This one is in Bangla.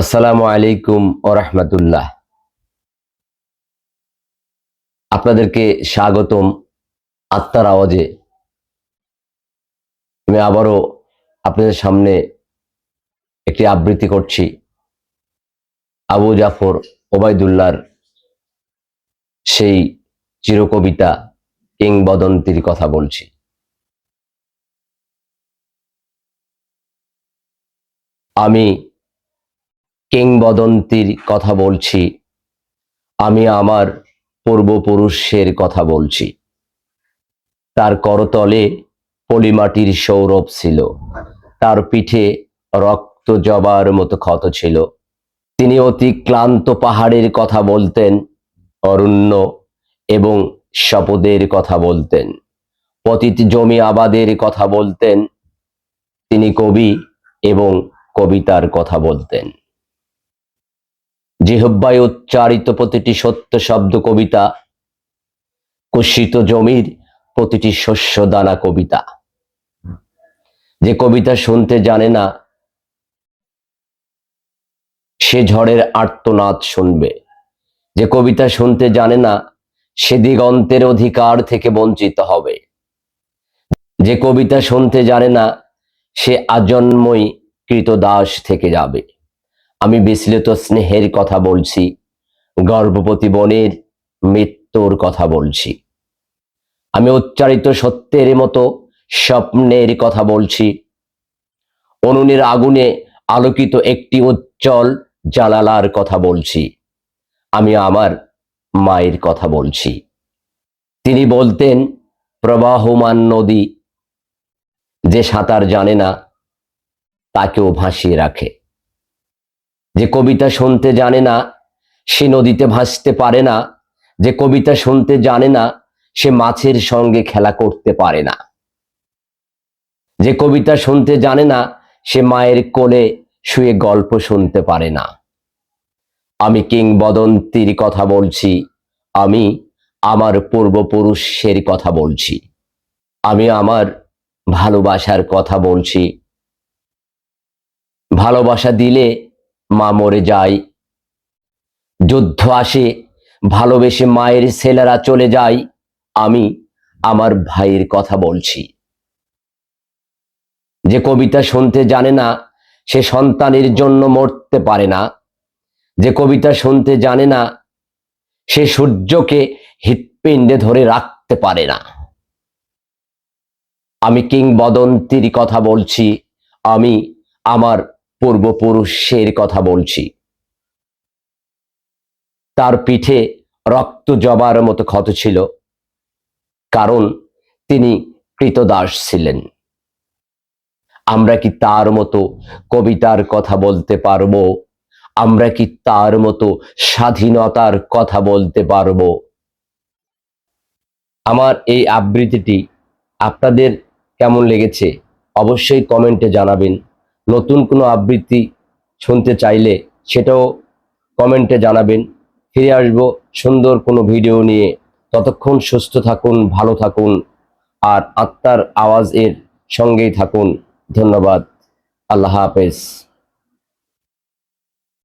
আসসালামু আলাইকুম ও রহমতুল্লাহ। আপনাদেরকে স্বাগতম আত্মার আওয়াজে। আমি আবারও আপনাদের সামনে একটি আবৃত্তি করছি। আবু জাফর ওবায়দুল্লার সেই চিরকবিতা কিংবদন্তির কথা বলছি। আমি কিংবদন্তির কথা বলছি, আমি আমার পূর্বপুরুষের কথা বলছি। তার করতলে পলিমাটির সৌরভ ছিল। তার পিঠে রক্ত জবার মতো ক্ষত ছিল। তিনি অতি ক্লান্ত পাহাড়ের কথা বলতেন, অরণ্য এবং শপদের কথা বলতেন। পতিত জমি আবাদের কথা বলতেন। তিনি কবি এবং কবিতার কথা বলতেন। জিহব্বায় উচ্চারিত প্রতিটি সত্য শব্দ কবিতা কুষিত জমির প্রতিটি শস্য দানা কবিতা। যে কবিতা শুনতে জানে না, সে ঝড়ের আর্তনাদ শুনবে। যে কবিতা শুনতে জানে না, সে দিগন্তের অধিকার থেকে বঞ্চিত হবে। যে কবিতা শুনতে জানে না, সে আজন্মই কৃতদাস থেকে যাবে। আমি বিশ্লেত স্নেহের কথা বলছি, গর্ভবতী বনের মৃত্যুর কথা বলছি। আমি উচ্চারিত সত্যের মতো স্বপ্নের কথা বলছি। উনুনের আগুনে আলোকিত একটি উজ্জ্বল জানালার কথা বলছি। আমি আমার মায়ের কথা বলছি। তিনি বলতেন, প্রবাহমান নদী, যে সাঁতার জানে না, তাকেও ভাসিয়ে রাখে। যে কবিতা শুনতে জানে না, সে নদীতে ভাসতে পারে না। যে কবিতা শুনতে জানে না, সে মাছের সঙ্গে খেলা করতে পারে না। যে কবিতা শুনতে জানে না, সে মায়ের কোলে শুয়ে গল্প শুনতে পারে না। আমি কিংবদন্তির কথা বলছি, আমি আমার পূর্বপুরুষের কথা বলছি, আমি আমার ভালোবাসার কথা বলছি। ভালোবাসা দিলে মা মরে যায়। যুদ্ধ আসে, ভালোবেসে মায়ের ছেলেরা চলে যায়। আমি আমার ভাইয়ের কথা বলছি। যে কবিতা শুনতে জানে না, সে সন্তানের জন্য মরতে পারে না। যে কবিতা শুনতে জানে না, সে সূর্যকে হৃৎপিণ্ডে ধরে রাখতে পারে না। আমি কিংবদন্তির কথা বলছি, আমি আমার পূর্বপুরুষের কথা বলছি। তার পিঠে রক্ত জবার মতো ক্ষত ছিল, কারণ তিনি কৃতদাস ছিলেন। আমরা কি তার মতো কবিতার কথা বলতে পারব? আমরা কি তার মতো স্বাধীনতার কথা বলতে পারব? আমার এই আবৃত্তিটি আপনাদের কেমন লেগেছে অবশ্যই কমেন্টে জানাবেন। নতুন কোনো আবৃত্তি শুনতে চাইলে সেটাও কমেন্টে জানাবেন। ফিরে আসব সুন্দর কোনো ভিডিও নিয়ে। ততক্ষণ সুস্থ থাকুন, ভালো থাকুন আর আত্মার আওয়াজ এর সঙ্গেই থাকুন। ধন্যবাদ। আল্লাহ হাফেজ।